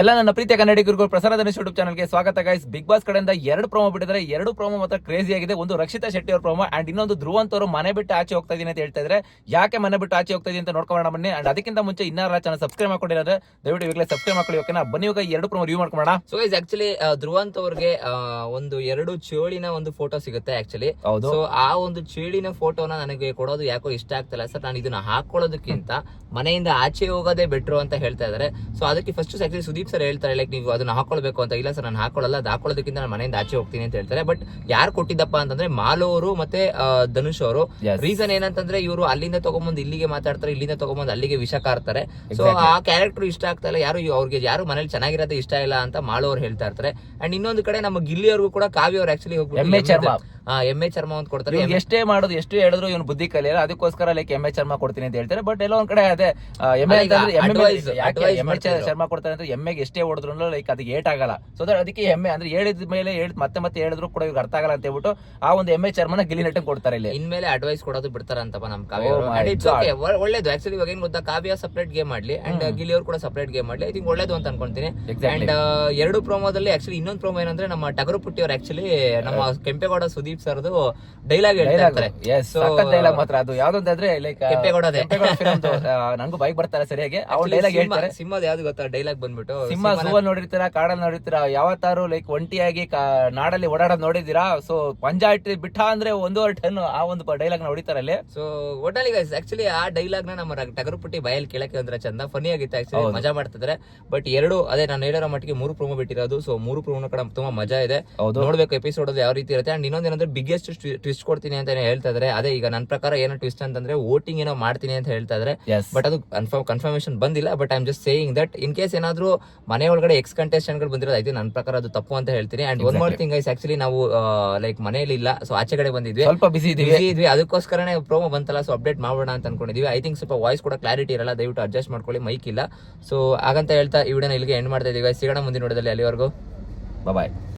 ಎಲ್ಲ ನನ್ನ ಪ್ರೀತಿಯ ಕನ್ನಡಿಗರಿಗೂ ಪ್ರಸಾರದ ಯೂಟ್ಯೂಬ್ ಚಾನಲ್ಗೆ ಸ್ವಾಗತ ಗೈಸ್ ಬಿಗ್ ಬಾಸ್ ಕಡೆಯಿಂದ ಎರಡು ಪ್ರೋಮೋ ಬಿಟ್ಟಿದ್ರೆ ಎರಡು ಪ್ರೋಮೋ ಮಾತ್ರ ಕ್ರೇಜಿ ಆಗಿದೆ. ಒಂದು ರಕ್ಷಿತಾ ಶೆಟ್ಟಿ ಅವ್ರ ಪ್ರೋಮೋ ಅಂಡ್ ಇನ್ನೊಂದು ಧ್ರುವಂತ್ ಅವರು ಮನೆ ಬಿಟ್ಟು ಆಚೆ ಹೋಗ್ತಾ ಇದೀನಿ ಅಂತ ಹೇಳ್ತಾ ಇದ್ರೆ ಯಾಕೆ ಮನೆ ಬಿಟ್ಟು ಆಚೆ ಹೋಗ್ತಾ ಇದೀನಿ ಅಂತ ನೋಡ್ಕೊಳ್ಳೋಣ ಬನ್ನಿ. ಅಂಡ್ ಅದಕ್ಕಿಂತ ಮುಂಚೆ ಇನ್ನಾರ ಚಾನಲ್ ಸಬ್ಸ್ಕ್ರೈಬ್ ಮಾಡ್ಕೊಂಡಿರೋದ್ರೆ ದಯವಿಟ್ಟು ಈಗಲೇ ಸಬ್ಸ್ಕ್ರೈಬ್ ಮಾಡ್ಕೊಳ್ಳಿ ಓಕೆನಾ ಬನ್ನಿ ಇವಾಗ ಎರಡು ಪ್ರೋಮೋ ರಿವ್ಯೂ ಮಾಡ್ಕೊಳ್ಳೋಣ ಸೊ ಗೈಸ್ ಆಕ್ಚುಲಿ ಧ್ರುವಂತ್ ಅವ್ರಿಗೆ ಒಂದು ಎರಡು ಚೇಳಿನ ಒಂದು ಫೋಟೋ ಸಿಗುತ್ತೆ ಆಕ್ಚುಲಿ ಹೌದು. ಸೊ ಆ ಒಂದು ಚೇಳಿನ ಫೋಟೋನ ನನಗೆ ಕೊಡೋದು ಯಾಕೋ ಇಷ್ಟ ಆಗ್ತಿಲ್ಲ. ಸರ್ ನಾನು ಇದನ್ನ ಹಾಕೊಳ್ಳೋದಕ್ಕಿಂತ ಮನೆಯಿಂದ ಆಚೆ ಹೋಗೋದೇ ಬೆಟ್ರು ಅಂತ ಹೇಳ್ತಾ ಇದಾರೆ ಸೊ ಅದಕ್ಕೆ ಫಸ್ಟ್ ಆಕ್ಚುಲಿ ಸುದೀಪ್ ಸರ್ ಹೇಳ್ತಾರೆ ಲೈಕ್ ನೀವು ಅದನ್ನ ಹಾಕೊಳ್ಬೇಕು ಅಂತ. ಇಲ್ಲ ಸರ್ ನಾನು ಹಾಕೊಳ್ಳಲ್ಲ ಅದು ಹಾಕೊಳ್ಳೋದಕ್ಕಿಂತ ನಾನು ಮನೆಯಿಂದ ಆಚೆ ಹೋಗ್ತೀನಿ ಅಂತ ಹೇಳ್ತಾರೆ. ಬಟ್ ಯಾರು ಕೊಟ್ಟಿದ್ದಪ್ಪ ಅಂತಂದ್ರೆ ಮಾಲು ಅವರು ಮತ್ತೆ ಧನುಷ್ ಅವರು. ರೀಸನ್ ಏನಂತಂದ್ರೆ ಇವರು ಅಲ್ಲಿಂದ ತಗೊಂಬಂದು ಇಲ್ಲಿಗೆ ಮಾತಾಡ್ತಾರೆ ಇಲ್ಲಿಂದ ತಗೊಂಬಂದು ಅಲ್ಲಿಗೆ ವಿಷ ಕಾರ್ತಾರೆ. ಸೊ ಆ ಕ್ಯಾರೆಕ್ಟರ್ ಇಷ್ಟ ಆಗ್ತಾ ಇಲ್ಲ. ಯಾರು ಅವ್ರಿಗೆ ಯಾರು ಮನೇಲಿ ಚೆನ್ನಾಗಿರೋದೇ ಇಷ್ಟ ಇಲ್ಲ ಅಂತ ಮಾಳೋರು ಹೇಳ್ತಾ ಇರ್ತಾರೆ. ಅಂಡ್ ಇನ್ನೊಂದು ಕಡೆ ನಮ್ಮ ಗಿಲ್ಲಿಯವ್ರಿಗೂ ಕೂಡ ಕಾವ್ಯ ಅವ್ರು ಆಕ್ಚುಲಿ ಹೋಗ್ಬಿಟ್ಟು ಚರ್ಮ. ಎಮ್ಮೆ ಚರ್ಮ ಅಂತ ಕೊಡ್ತಾರೆ. ಎಷ್ಟೇ ಮಾಡೋದು ಎಷ್ಟು ಹೇಳಿದ್ರು ಇವನು ಬುದ್ಧಿ ಕಲಿಯಲ್ಲ. ಅದಕ್ಕೋಸ್ಕರ ಲೈಕ್ ಎಮ್ಮೆ ಚರ್ಮ ಕೊಡ್ತೀನಿ ಅಂತ ಹೇಳ್ತಾರೆ. ಬಟ್ ಎಲ್ಲ ಒಂದ್ ಕಡೆ ಅದೇ ಎಂ ಎಮ್ಮೆ ಚರ್ಮ ಕೊಡ್ತಾರೆ ಅಂದ್ರೆ ಎಮ್ಮೆ ಮೇಲೆ ಎಷ್ಟೇ ಹೊಡೆದ್ರು ಲೈಕ್ ಅದಕ್ಕೆ ಏಟ್ ಆಗಲ್ಲ ಸೊ ಅದಕ್ಕೆ ಎಮ್ಮೆ ಅಂದ್ರೆ ಹೇಳಿದ ಮೇಲೆ ಹೇಳಿದ್ ಮತ್ತೆ ಮತ್ತೆ ಹೇಳಿದ್ರು ಕೂಡ ಇವ್ರಿಗೆ ಅರ್ಥ ಆಗಲ್ಲ ಅಂತ ಹೇಳ್ಬಿಟ್ಟು ಆ ಒಂದು ಎಮ್ಮೆ ಚರ್ಮನ ಗಿಲಿ ನೆಟ್ಟಂಗ್ ಕೊಡ್ತಾರೆ ಇಲ್ಲಿ. ಇನ್ಮೇಲೆ ಅಡ್ವೈಸ್ ಕೊಡೋದು ಬಿಡ್ತಾರಂತಪ್ಪ ನಮ್ ಕಾವ್ಯ Oh ಅವರು. my And it's okay. ಒ- ಒಳ್ಳೇದು. ಆಕ್ಚುಲಿ ಇವಾಗ ಏನ್ ಗೊತ್ತಾ? ಕಾವ್ಯ ಸಪರೇಟ್ ಗೇಮ್ ಮಾಡ್ಲಿ ಅಂಡ್ ಗಿಲ್ಲಿ ಅವ್ರು ಕೂಡ ಸಪರೇಟ್ ಗೇಮ್ ಮಾಡ್ಲಿ. ಐ ತಿಂಕ್ ಒಳ್ಳೇದು ಅಂತ ಅನ್ಕೊಂತೀನಿ. Exactly. ಅಂಡ್ ಎರಡು ಪ್ರೋಮೋದಲ್ಲಿ ಆಕ್ಚುಲಿ ಇನ್ನೊಂದು ಪ್ರೋಮೋ ಏನಂದ್ರೆ ನಮ್ಮ ಟಗರು ಪುಟ್ಟಿ ಅವ್ರು ಆಕ್ಚುಲಿ ನಮ್ಮ ಕೆಂಪೇಗೌಡ ಸುದೀಪ್ ಸರ್ದು ಡೈಲಾಗ್ ಹೇಳ್ತಾ ಡೈಲಾಗ್ ಇರ್ತಾರೆ. ಎಸ್ So- ಡೈಲಾಗ್ ಮಾತ್ರ ಅದು. ಯಾವ್ದು ಅಂತಂದ್ರೆ ಲೈಕ್ ಕೆಂಪೇಗೌಡದೇ. ನಂಗೂ ಬೈಕ್ ಬರ್ತಾರೆ ಸರಿಯಾಗಿ. ಅವ್ರು ಡೈಲಾಗ್ ಹೇಳ್ತಾರೆ. ಸಿಂಹದ ಯಾವ್ದು ಗೊತ್ತಾ? ಡೈಲಾಗ್ ಬಂದ್ಬಿಟ್ಟು. ಸಿಂಹ ಸಿಂಹನ- ಝೂ ನೋಡಿರ್ತೀರಾ ಕಾಡಲ್ಲಿ ನೋಡಿರ್ತೀರಾ ಯಾವತ್ತಾರು ಲೈಕ್ ಒಂಟಿಯಾಗಿ ಕಾ- ನಾಡಲ್ಲಿ ಓಡಾಡೋದ್ ನೋಡಿದೀರಾ ಸೊ ಪಂಚಾಯತ್ ಬಿಟ್ಟ ಅಂದ್ರೆ ಒಂದೂವರೆ ಟನ್ ಆ ಒಂದು ಡೈಲಾಗ್ನ ಹೊಡಿತಾರೆ ಅಲ್ಲಿ. ಸೊ ಒಟ್ಟಲ್ಲಿ ಗೈಸ್ ಆಕ್ಚುಲಿ ಆ ಡೈಲಾಗ್ನ ನಮ್ಮ ಟಗರುಪುಟ್ಟಿ ಬಯಲ್ ಬಾಯಲ್ಲಿ ಕೇಳಕ್ಕೆ ಅಂದ್ರೆ ಚಂದ ಫನಿ ಆಗಿತ್ತು ಆಕ್ಚುಲಿ ಹೌದು. ಮಜಾ ಮಾಡ್ತಿದ್ರೆ. ಬಟ್ ಎರಡು ಅದೇ ನಾನು ಹೇಳಿರೋ ಮಟ್ಟಿಗೆ ಮೂರು ಪ್ರೋಮೋ ಬಿಟ್ಟಿರೋದು ಸೊ ಮೂರು ಪ್ರೋಮೋ ಕಡೆ ತುಂಬಾ ಮಜಾ ಇದೆ. ಹೌದು. ನೋಡ್ಬೇಕು ಎಪಿಸೋಡ್ ಯಾವ ರೀತಿ ಇರುತ್ತೆ. ಅಂಡ್ ಇನ್ನೊಂದೇನಂದ್ರೆ ಬಿಗ್ಗೆಸ್ಟ್ ಟ್ವಿಸ್ಟ್ ಕೊಡ್ತೀನಿ ಅಂತ ಹೇಳ್ತಾ ಇದ್ರೆ. ಅದೇ ಈಗ ನನ್ನ ಪ್ರಕಾರ ಏನೋ ಟ್ವಿಸ್ಟ್ ಅಂತಂದ್ರೆ ವೋಟಿಂಗ್ ಏನೋ ಮಾಡ್ತೀನಿ ಅಂತ ಹೇಳ್ತಾ ಇದ್ರೆ. ಬಟ್ ಅದು ಕನ್ಫರ್ಮ್ ಕನ್ಫರ್ಮೇಶನ್ ಬಂದಿಲ್ಲ but I am just saying that in case ಏನಾದ್ರು ಮನೆ ಒಳಗಡೆ ಎಕ್ಸ್ ಕಂಟೆಸ್ಟೆಂಟ್ಗಳು ಬಂದಿರೋದು ಐತಿ ನನ್ನ ಪ್ರಕಾರ ಅದು ತಪ್ಪು ಅಂತ ಹೇಳ್ತೀನಿ. And one more. Thing is actually ನಾವು ಲೈಕ್ ಮನೆಯಲ್ಲಿ ಇಲ್ಲ ಸೊ ಆಚೆ ಕಡೆ ಬಂದಿದ್ವಿ. ಸ್ವಲ್ಪ ಬಿಸಿ ಇದೀವಿ. ಬಿಸಿ ಇದ್ವಿ. ಅದಕ್ಕೋಸ್ಕರನೇ ಪ್ರೋಮೋ ಬಂತಲ್ಲ ಸೊ ಅಪ್ಡೇಟ್ ಮಾಡೋಣ ಅಂತ ಅನ್ಕೊಂಡಿದ್ವಿ. ಐ ಥಿಂಕ್ ಸ್ವಲ್ಪ ವಾಯ್ಸ್ ಕೂಡ ಕ್ಲಾರಿಟಿ ಇರಲ್ಲ ದಯವಿಟ್ಟು ಅಡ್ಜಸ್ಟ್ ಮಾಡ್ಕೊಳ್ಳಿ ಮೈಕ್ ಇಲ್ಲ. ಸೊ ಹಾಗಂತ ಹೇಳ್ತಾ ಈ ವಿಡಿಯೋನ ಇಲ್ಲಿಗೆ ಎಂಡ್ ಮಾಡ್ತಾ ಇದೀವಿ ಸಿಗೋಣ ಮುಂದಿನ ನೋಡೋದಲ್ಲಿ ಅಲ್ಲಿವರೆಗೂ. ಬಾಯ್